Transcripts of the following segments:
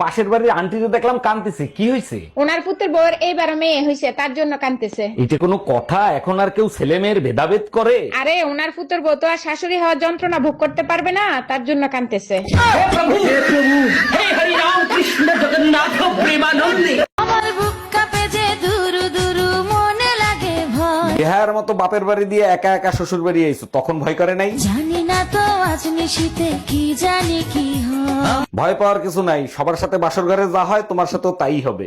পাশের বাড়ির আন্টিকে দেখলাম কান্দতেছে কি হয়েছে ওনার পুত্রের বউয়ের এইবার মেয়ে হয়েছে তার জন্য কানতেছে এটা কোনো কথা? এখন আর কেউ ছেলে মেয়ের ভেদাভেদ করে? আরে ওনার পুত্রের বউ তো আর শাশুড়ি হওয়ার যন্ত্রণা ভোগ করতে পারবে না তার জন্য কানতেছে জগন্নাথ বুক বিহার মতো বাপের বাড়ি দিয়ে একা একা শ্বশুর বাড়ি আইছো তখন ভয় করে নাই? জানি না তো আজ নিশিতে কি জানি কি হয়। ভয় পাওয়ার কিছু নাই সবার সাথে বাসর ঘরে যা হয় তোমার সাথেও তাই হবে।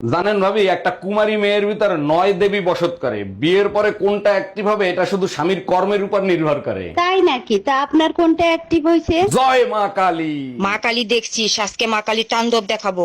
জানেন ভাবি একটা কুমারী মেয়ের ভিতরে নয় দেবী বসত করে। বিয়ের পরে কোনটা অ্যাক্টিভ হবে এটা শুধু স্বামীর কর্মের উপর নির্ভর করে। তাই নাকি? তা আপনার কোনটা অ্যাক্টিভ হয়েছে জয় মা কালী। মা কালী দেখছি আজকে মা কালী তাণ্ডব দেখাবো।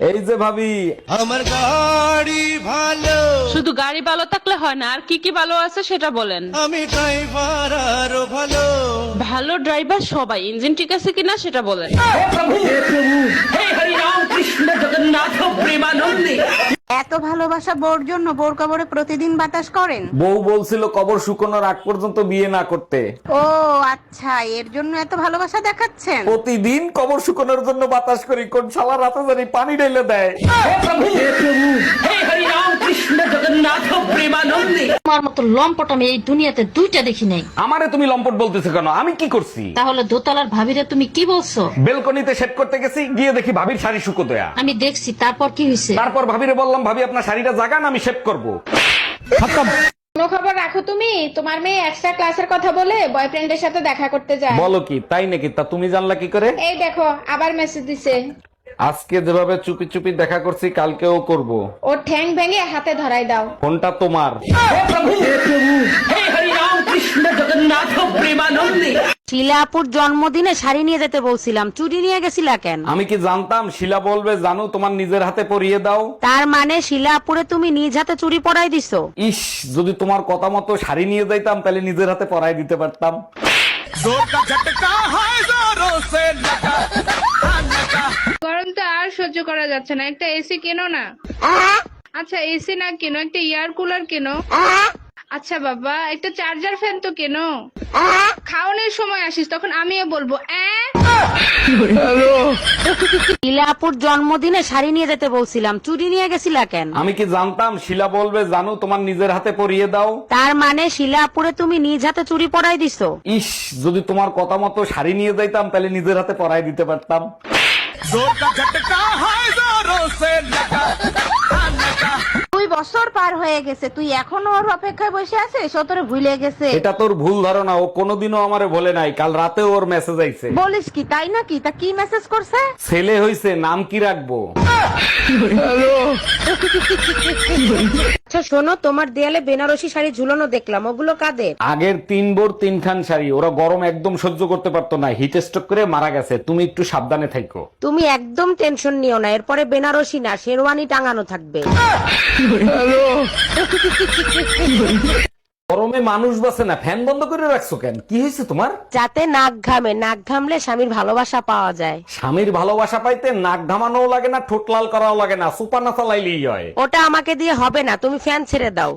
এই যে ভাবি। আমার গাড়ি ভালো। শুধু গাড়ি ভালো থাকলে হয় না আর কি কি ভালো আছে সেটা বলেন। আমি ড্রাইভার আরও ভালো। ভালো ড্রাইভার সবাই ইঞ্জিন ঠিক আছে কিনা সেটা বলেন। এত ভালোবাসা বোর জন্য বোর কবরে প্রতিদিন বাতাস করেন? বউ বলছিল কবর শুকনোর আগ পর্যন্ত বিয়ে না করতে। ও আচ্ছা এর জন্য এত ভালোবাসা দেখাচ্ছেন? প্রতিদিন কবর শুকনোর জন্য বাতাস করি কোন শালা রাতে জানি পানি ঢেলে দেয়। তোমার মতো লম্পট আমি এই দুনিয়াতে দুইটা দেখি নাই। আমারে তুমি লম্পট বলতেছো কেন? আমি কি করছি? তাহলে দোতলার ভাবিরে তুমি কি বলছো? বেলকনিতে সেট করতে গেছি গিয়ে দেখি ভাবির শাড়ি শুকো আমি দেখছি তারপর কি হয়েছে তারপর ভাবিরে বললাম ভাবি আপনার শাড়িটা জাগান আমি শেভ করব। কোনো খবর রাখো তুমি? তোমার মেয়ে এক্সট্রা ক্লাসের কথা বলে বয়ফ্রেন্ডের সাথে দেখা করতে যায়। বলো কি তাই নাকি? তা তুমি জানলা কি করে? এই দেখো আবার মেসেজ দিছে। আজকে যেভাবে চুপি চুপি দেখা করছি কালকেও করব। ওর ঠ্যাং ভেঙে হাতে ধরাই দাও। ফোনটা তোমার। শিলাপুর জন্মদিনে শাড়ি নিয়ে যেতে বলছিলাম চুরি নিয়ে গেছিলা কেন? আমি কি জানতাম? শিলা বলবে জানো তোমার নিজের হাতে পরিয়ে দাও। তার মানে শিলাপুরে তুমি নিজ হাতে চুরি পড়াই দিছো? ইস যদি তোমার কথা মতো শাড়ি নিয়ে যাইতাম তাহলে নিজের হাতে পরাই দিতে পারতাম। তো আর সহ্য করা যাচ্ছে না। একটা এসি কেনো না? আচ্ছা এসি না কেনো? একটা এয়ার কুলার কেনো? আচ্ছা বাবা একটা চার্জার ফ্যান তো কেনো? খাওয়ানোর সময় আসিস তখন আমিও বলব শিলাপুর জন্মদিনে শাড়ি নিয়ে যেতে বলছিলাম চুরি নিয়ে গেছিলা কেন? আমি কি জানতাম? শিলা বলবে জানো তোমার নিজের হাতে পরিয়ে দাও। তার মানে শিলাপুরে তুমি নিজ হাতে চুরি পড়াই দিছো? ইস যদি তোমার কথা মতো শাড়ি নিয়ে যাইতাম তাহলে নিজের হাতে পরাই দিতে পারতাম। দুই বছর পার হয়ে গেছে তুই এখনও ওর অপেক্ষায় বসে আছিস? ও তোরে ভুলে গেছে। এটা তোর ভুল ধারণা ও কোনোদিনও আমারে বলে নাই কাল রাতে ওর মেসেজ আইছে। বলিস কি তাই নাকি? তা কি মেসেজ করছে? ছেলে হইছে নাম কি রাখব? আচ্ছা শোনো তোমার দেয়ালে বেনারসি শাড়ি ঝুলানো দেখলাম ওগুলো কাদের? আগের তিন বোর তিনখান শাড়ি ওরা গরম একদম সহ্য করতে পারতো না হিট স্ট্রোক করে মারা গেছে তুমি একটু সাবধানে থাকো তুমি একদম টেনশন নিও না এরপরে বেনারসি না শেরওয়ানি টাঙানো থাকবে। গরমে মানুষ বাসে না ফ্যান বন্ধ করে রাখছো কেন কি হয়েছে তোমার যাতে নাক ঘামে নাক ঘামলে স্বামীর ভালোবাসা পাওয়া যায় স্বামীর ভালোবাসা পাইতে নাক ঘামানোও লাগে না ঠোঁট লাল করাও লাগে না সুপার না চালাইলেই হয় ওটা আমাকে দিয়ে হবে না তুমি ফ্যান ছেড়ে দাও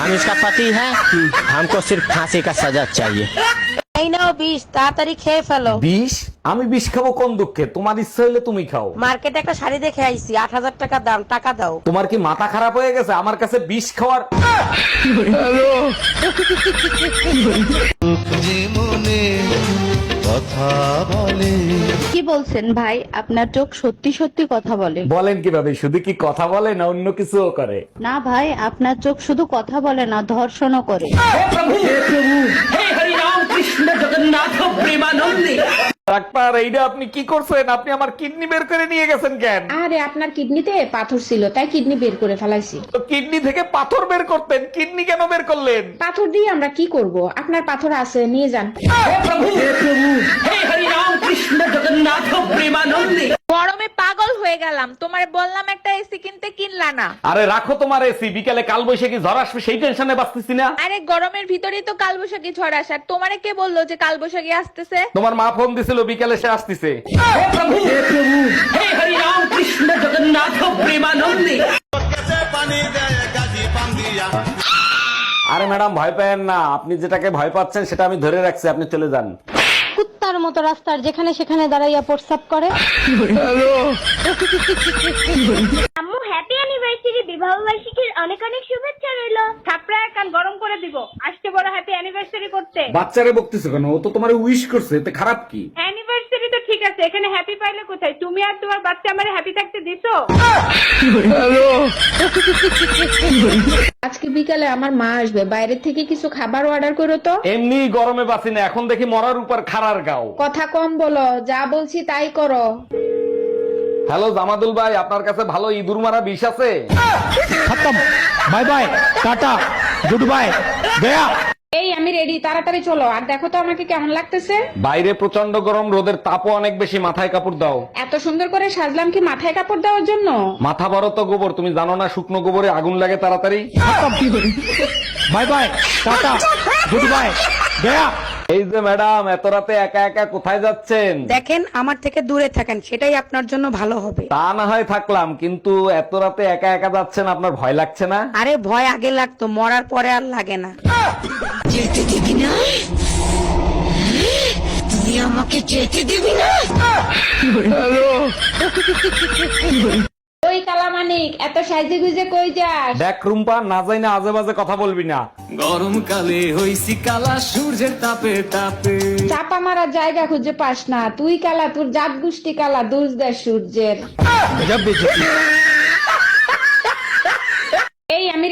हम इसका पति है हमको सिर्फ फांसी का सजा चाहिए এই নাও বিষ তাড়াতাড়ি খেয়ে ফেলো। বিষ? আমি বিষ খাব কোন দুঃখে? তোমার ইচ্ছা হইলে তুমি খাও। মার্কেটে একটা শাড়ি দেখে আইছি আট হাজার টাকা দাম টাকা দাও। তোমার কি মাথা খারাপ হয়ে গেছে? আমার কাছে বিষ খাওয়ার কি বলছেন ভাই? আপনার চোখ সত্যি সত্যি কথা বলে। বলেন কীভাবে? শুধু কি কথা বলে না অন্য কিছুও করে? না ভাই আপনার চোখ শুধু কথা বলে না ধর্ষণও করে। ডাক্তার এইটা আপনি কি করছেন? আপনি আমার কিডনি বের করে নিয়ে গেছেন কেন? আরে আপনার কিডনিতে পাথর ছিল তাই কিডনি বের করে ফেলাইছি। তো কিডনি থেকে পাথর বের করতেন? কিডনি কেন বের করলেন? পাথর দিয়ে আমরা কি করব? আপনার পাথর আছে নিয়ে যান। গরমে পাগল হয়ে গেলাম। তোমার বললাম একটা এসি কিনতে কিনলা না। আরে রাখো তোমার এসি বিকালে কাল বৈশাখী ঝড় আসবে সেই টেনশনে বাঁচতেছি না। আরে গরমের ভিতরেই তো কালবৈশাখী ঝড় আসার তোমারে কে বলল যে কালবৈশাখী আসতেছে? তোমার মা ফোন দিছিল বিকালে সে আসতেছে। আরে ম্যাডাম ভয় পেয়েন না। আপনি যেটাকে ভয় পাচ্ছেন সেটা আমি ধরে রাখছি আপনি চলে যান। কুত্তার মতো রাস্তার যেখানে সেখানে দাঁড়াইয়া প্রস্তাব করে। আম্মু হ্যাপি অ্যানিভার্সারি বিবাহ বার্ষিকীর অনেক অনেক শুভেচ্ছা রইল। থাপড়া কান গরম করে দিব। আজকে বড় হ্যাপি অ্যানিভার্সারি করতে। বাচ্চারে বকতেছো কেন? ও তো তোমার উইশ করছে এতে খারাপ কি? অ্যানিভার্সারি আছে এখানে হ্যাপি পাইলে কোথায়? তুমি আর তোমার বাচ্চা আমার হ্যাপি থাকতে দিছো? আজকে বিকালে আমার মা আসবে বাইরে থেকে কিছু খাবার অর্ডার করো তো। এমনি গরমে বাসি না, এখন দেখি মরার উপর খারার গাও। কথা কম বলো যা বলছি তাই করো। হ্যালো জামাদুল ভাই আপনার কাছে ভালো ইঁদুর মারা বিষ আছে? Bye bye tata. Good bye. আমি রেডি তাড়াতাড়ি চলো। আর দেখো তো আমাকে কেমন লাগতেছে। বাইরে প্রচণ্ড গরম রোদের তাপও অনেক বেশি মাথায় কাপড় দাও। এত সুন্দর করে সাজলাম কি মাথায় কাপড় দেওয়ার জন্য? মাথা বড় তো গোবর তুমি জানো না শুকনো গোবরে আগুন লাগে তাড়াতাড়ি? Bye bye tata good bye Gaya. এই যে ম্যাডাম এত রাতে একা একা কোথায় যাচ্ছেন? দেখেন আমার থেকে দূরে থাকেন সেটাই আপনার জন্য ভালো হবে। তা না হয় থাকলাম কিন্তু এত রাতে একা একা যাচ্ছেন আপনার ভয় লাগছে না? আরে ভয় আগে লাগতো মরার পরে আর লাগে না। হ্যাঁ। ওই কালামানিক এত সাইজে গুজে কই যাস? দেখ রুম্পা না যাই না আজে বাজে কথা বলবি না। গরমকালে হইছি কালা সূর্যের তাপে তাপে। চাপা মারার জায়গা খুঁজে পাস না। তুই কালা তোর জাত গোষ্ঠী কালা দুষ দেয় সূর্যের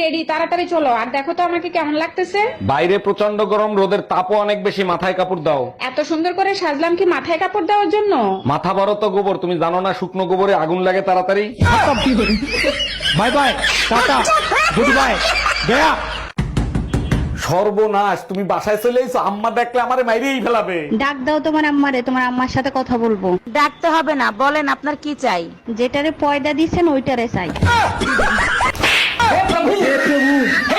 রেডি তাড়াতাড়ি চলো। আর দেখো তো আমাকে কেমন লাগতেছে। বাইরে প্রচণ্ড গরম রোদের তাপও অনেক বেশি মাথায় কাপড় দাও। এত সুন্দর করে সাজলাম কি মাথায় কাপড় দেওয়ার জন্য? মাথা বড় তো গোবর তুমি জানো না শুকনো গোবরে আগুন লাগে তাড়াতাড়ি? Bye bye tata good bye Gaya. সর্বনাশ তুমি বাসায় চলে এসো আম্মা দেখলে আমারে মাইরেই ফেলাবে। ডাক দাও তোমার আম্মারে তোমার আম্মার সাথে কথা বলব। ডাকতে হবে না বলেন আপনার কি চাই। যেটারে পয়দা দিছেন ওইটারে চাই। É pra!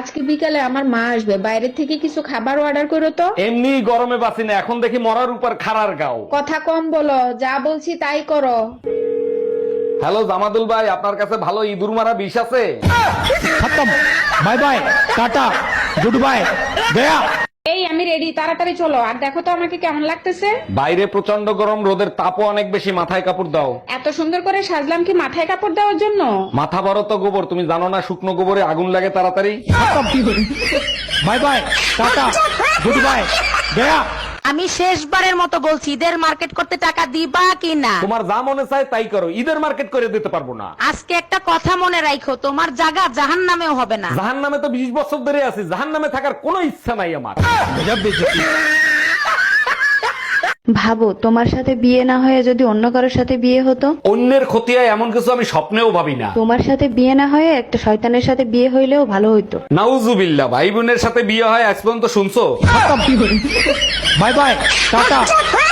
আজকে বিকালে আমার মা আসবে বাইরে থেকে কিছু খাবার অর্ডার করো তো। এমনি গরমে বাঁচি না, এখন দেখি মরার উপর খারার গাও। কথা কম বলো যা বলছি তাই করো। হ্যালো জামাদুল ভাই আপনার কাছে ভালো ইঁদুর মারা বিষ আছে? খতম। Bye bye tata. Good bye Gaya. আমি রেডি তাড়াতাড়ি চলো। আর দেখো তো আমাকে কেমন লাগতেছে। বাইরে প্রচণ্ড গরম রোদের তাপও অনেক বেশি মাথায় কাপড় দাও। এত সুন্দর করে সাজলাম কি মাথায় কাপড় দেওয়ার জন্য? মাথা বড় তো গোবর তুমি জানো না শুকনো গোবরে আগুন লাগে তাড়াতাড়ি? Bye bye tata good bye Gaya আমি শেষবারের মতো বলছি ঈদের মার্কেট করতে টাকা দিবা কি না তোমার যা মনে চায় তাই করো ঈদের মার্কেট করে দিতে পারব না। আজকে একটা কথা মনে রাখো তোমার জায়গা জাহান নামেও হবে না। জাহান নামে তো বিশ বছর ধরে আছি জাহান নামে থাকার কোনো ইচ্ছা নাই আমার। ভাবো তোমার সাথে বিয়ে না হয়ে যদি অন্য কারোর সাথে বিয়ে হতো? অন্যের ক্ষতি হয় এমন কিছু আমি স্বপ্নেও ভাবি না। তোমার সাথে বিয়ে না হয়ে একটা শয়তানের সাথে বিয়ে হইলেও ভালো হইতো। নাউজুবিল্লাহ ভাই বোনের সাথে বিয়ে হয় আজ পর্যন্ত শুনছো? Bye bye tata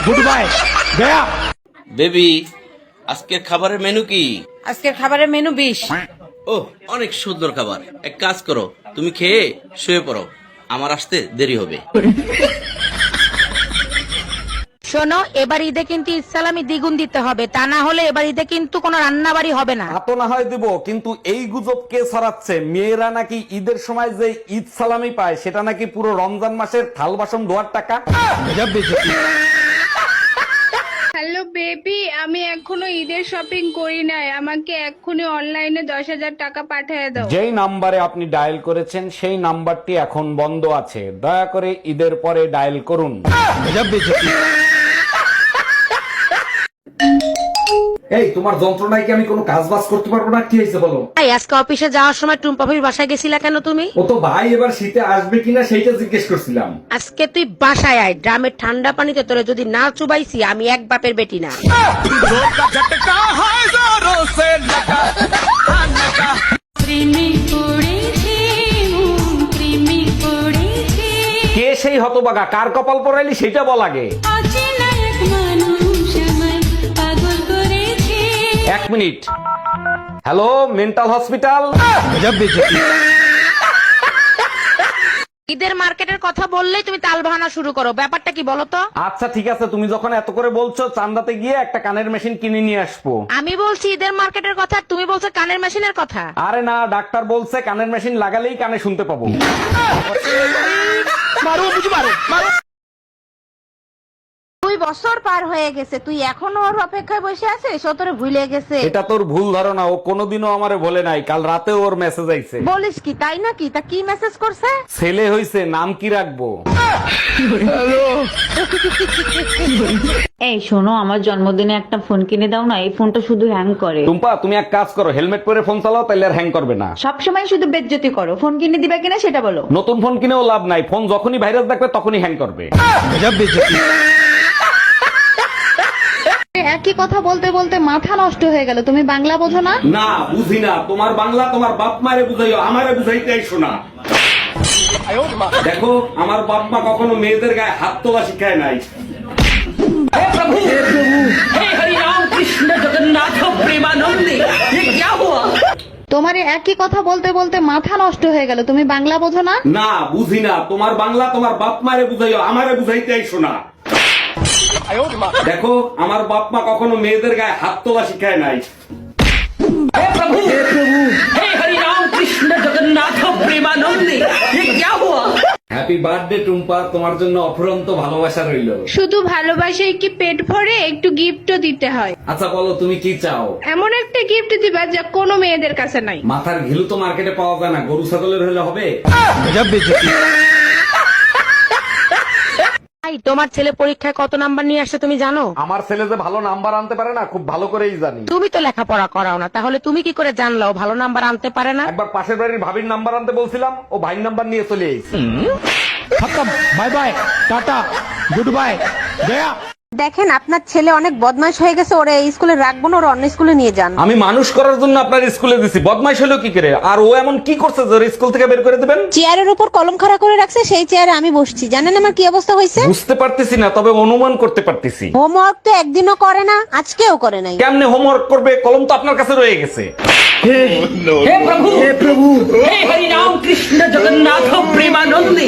good bye Gaya. Baby আজকের খাবারের মেনু কি? আজকের খাবারের মেনু বিশ। ও অনেক সুন্দর খাবার। এক কাজ করো তুমি খেয়ে শুয়ে পড়ো। আমার আসতে দেরি হবে। শোনো এবার ঈদে কিন্তু ইসলামি দ্বিগুণ দিতে হবে। তা না হলে এবার ঈদে কিন্তু কোনো রান্না বাড়ি হবে না। তা তো না হয় দিব কিন্তু এই গুজব কে ছড়াচ্ছে? মেয়েরা নাকি ঈদের সময় যে ঈদ সালামি পায় সেটা নাকি পুরো রমজান মাসের থাল বাসন ধোয়ার টাকা? হ্যালো বেবি আমি এখনও ঈদের শপিং করি নাই। আমাকে এক্ষুনি অনলাইনে দশ হাজার টাকা পাঠিয়ে দাও। যেই নাম্বারে আপনি ডায়াল করেছেন সেই নাম্বারটি এখন বন্ধ আছে। দয়া করে ঈদের পরে ডায়াল করুন। এই তোমার যন্ত্রণায় কি আমি কোনো কাজ বাজ করতে পারব না? কি হয়েছে বলো? এই, আজকে অফিসে যাওয়ার সময় টুম্পা ভাবির বাসায় গেছিলা কেন তুমি? ও তো ভাই এবার শীতে আসবে কিনা সেইটা জিজ্ঞেস করছিলাম। আজকে তুই বাসায় আয় ড্রামের ঠান্ডা পানিতে তোরে যদি না চুবাইছি আমি এক বাপের বেটি না। কে সেই হতবাগা? কার কপাল পরাইলি সেটা বল আগে। এক মিনিট। Hello mental hospital? ঈদের মার্কেটের কথা বললেই তুমি তাল বাহানা শুরু করো। ব্যাপারটা কি বলো তো? আচ্ছা ঠিক আছে তুমি যখন এত করে বলছো চান্দাতে গিয়ে একটা কানের মেশিন কিনে নিয়ে আসব। আমি বলছি ঈদের মার্কেটের কথা তুমি বলছো কানের মেশিনের কথা? আরে না ডাক্তার বলছে কানের মেশিন লাগালেই কানে শুনতে পাবো। দুই বছর পার হয়ে গেছে। তুই এখনও ওর অপেক্ষায় বসে আছিস? ও তোরে ভুলে গেছে। এটা তোর ভুল ধারণা। ও কোনোদিনও আমারে বলে নাই। কাল রাতে ওর মেসেজ আইছে। বলিস কি তাই নাকি? তা কি মেসেজ করছে? ছেলে হইছে নাম কি রাখব? এই শোনো আমার জন্মদিনে একটা ফোন কিনে দাও না এই ফোনটা শুধু হ্যাং করে। টুম্পা তুমি এক কাজ করো হেলমেট পরে ফোন চালাও তাহলে আর হ্যাং করবে না। সবসময় শুধু বেজ্জতি করো। ফোন কিনে দিবা কিনা সেটা বলো। নতুন ফোন কিনেও লাভ নাই। ফোন যখনই ভাইরাস দেখবে তখনই হ্যাং করবে। একই কথা বলতে বলতে মাথা নষ্ট হয়ে গেল। তুমি বাংলা বোঝো না? না বুঝি না। তোমার বাংলা তোমার বাপ মারে বুঝাইও আমারে বুঝাইতে আইসো না। দেখো আমার বাপ মা কখনো মেয়েদের গায়ে হাত তোলা শিখায় নাই। তোমার একই কথা বলতে বলতে মাথা নষ্ট হয়ে গেল। তুমি বাংলা বোঝো না? না বুঝি না। তোমার বাংলা তোমার বাপ মারে বুঝাইও আমারে বুঝাইতে আইসো না। দেখো আমার বাপ মা কখনো মেয়েদের গায়ে হাত তোলা শিখায় নাই। Happy birthday Tumpa. তোমার জন্য অফুরন্ত ভালোবাসা রইল। শুধু ভালোবাসায় কি পেট ভরে একটু গিফটও দিতে হয়? আচ্ছা বলো তুমি কি চাও? এমন একটা গিফট দিবা যা কোনো মেয়েদের কাছে নাই। মাথার ঘিলু তো মার্কেটে পাওয়া যায় না। গরু ছাগলের হলে হবে? তোমার ছেলে পরীক্ষায় কত নাম্বার নিয়ে আসছে তুমি জানো? আমার ছেলে যে ভালো নাম্বার আনতে পারে না খুব ভালো করেই জানি। তুমি তো লেখাপড়া করাও না তাহলে তুমি কি করে জানলাও ভালো নাম্বার আনতে পারে না? একবার পাশের বাড়ির ভাবির নাম্বার আনতে বলছিলাম ও ভাইয়ের নাম্বার নিয়ে চলে এসেছি। Bye bye tata good bye দেখেন আপনার ছেলে অনেক বদমাশ হয়ে গেছে ওরে এই স্কুলে রাখব না ওরা অন্য স্কুলে নিয়ে যান। আমি মানুষ করার জন্য আপনার স্কুলে দিছি। বদমাশ হলো কি করে? আর ও এমন কি করছে যে স্কুল থেকে বের করে দেবেন? চেয়ারের উপর কলম খাড়া করে রাখছে সেই চেয়ারে আমি বসছি। জানেন আমার কি অবস্থা হয়েছে? বুঝতে পারতেছি না তবে অনুমান করতে পারতেছি। হোমওয়ার্ক তো একদিনও করে না আজকেও করে নাই। কেমনে হোমওয়ার্ক করবে? কলম তো আপনার কাছে রয়ে গেছে। হে প্রভু! হে প্রভু! হে হরি রাম কৃষ্ণ জগন্নাথ প্রেমানন্দে